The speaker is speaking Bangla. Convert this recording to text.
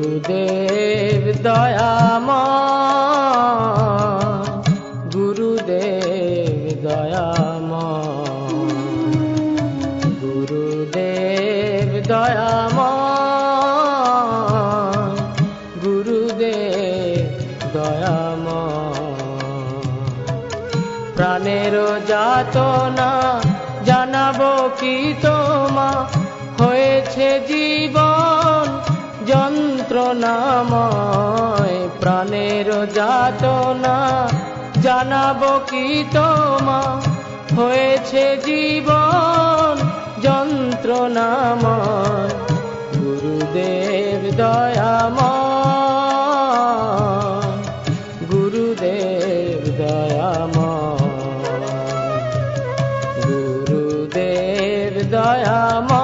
গুরুদেব দয়াময় গুরুদেব দয়াময় গুরুদেব দয়াময় গুরুদেব দয়াময়। প্রাণের যাতনা জানাব কি তোমা নাময় প্রাণের যাতনা জানাব কি তোমা হয়েছে জীবন যন্ত্রণাময়, গুরুদেব দয়াম গুরুদেব দয়াম গুরুদেব দয়াম